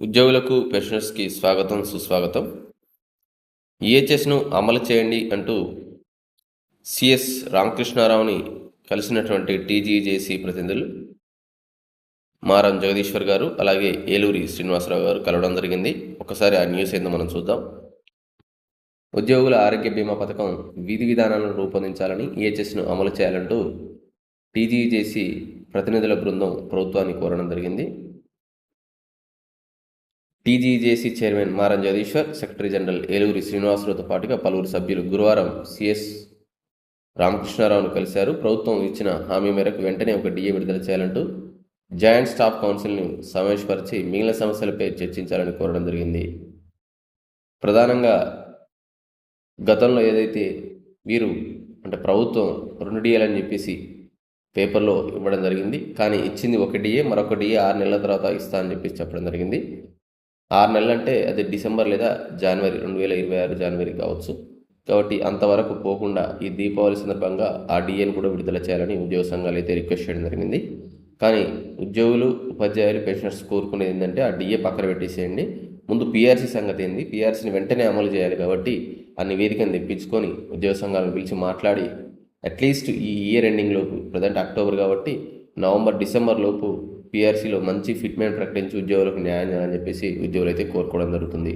ఉద్యోగులకు పెన్షనర్స్కి స్వాగతం సుస్వాగతం. ఈహెచ్ఎస్ను అమలు చేయండి అంటూ సిఎస్ రామకృష్ణారావుని కలిసినటువంటి టీజీజేసీ ప్రతినిధులు మారం జగదీశ్వర్ గారు అలాగే ఏలూరి శ్రీనివాసరావు గారు కలవడం జరిగింది. ఒకసారి ఆ న్యూస్ ఏందో మనం చూద్దాం. ఉద్యోగుల ఆరోగ్య బీమా పథకం విధి విధానాలను రూపొందించాలని ఈహెచ్ఎస్ను అమలు చేయాలంటూ టీజీజేసీ ప్రతినిధుల బృందం ప్రభుత్వాన్ని కోరడం జరిగింది. TGJC chairman Maram Jagadeeshwar secretary general Eluri శ్రీనివాసరావుతో పాటుగా పలువురు సభ్యులు గురువారం సిఎస్ రామకృష్ణారావును కలిశారు. ప్రభుత్వం ఇచ్చిన హామీ మేరకు వెంటనే ఒక డిఏ విడుదల చేయాలంటూ జాయింట్ స్టాఫ్ కౌన్సిల్ను సమావేశపరిచి మిగిలిన సమస్యలపై చర్చించాలని కోరడం జరిగింది. ప్రధానంగా గతంలో ఏదైతే వీరు అంటే ప్రభుత్వం రెండు డిఏలని చెప్పేసి పేపర్లో ఇవ్వడం జరిగింది. కానీ ఇచ్చింది ఒక డిఏ మరొక డిఏ ఆరు నెలల తర్వాత ఇస్తా అని చెప్పేసి చెప్పడం జరిగింది. ఆరు నెలలు అంటే అది డిసెంబర్ లేదా జనవరి రెండు వేల ఇరవై ఆరు జనవరి కావచ్చు. కాబట్టి అంతవరకు పోకుండా ఈ దీపావళి సందర్భంగా ఆ డిఏని కూడా విడుదల చేయాలని ఉద్యోగ సంఘాలు అయితే రిక్వెస్ట్ చేయడం జరిగింది. కానీ ఉద్యోగులు ఉపాధ్యాయులు పెన్షనర్స్ కోరుకునేది ఏంటంటే ఆ డిఏ పక్కన పెట్టేసేయండి. ముందు పీఆర్సీ సంగతి ఏంది? పీఆర్సీని వెంటనే అమలు చేయాలి కాబట్టి ఆ నివేదికను తెప్పించుకొని ఉద్యోగ సంఘాలను పిలిచి మాట్లాడి అట్లీస్ట్ ఈ ఇయర్ ఎండింగ్ లోపు ప్రజెంట్ అక్టోబర్ కాబట్టి నవంబర్ డిసెంబర్ లోపు పీఆర్సీలో మంచి ఫిట్మెంట్ ప్రకటించి ఉద్యోగులకు న్యాయం చేయాలని చెప్పేసి ఉద్యోగులు అయితే కోరుకోవడం జరుగుతుంది.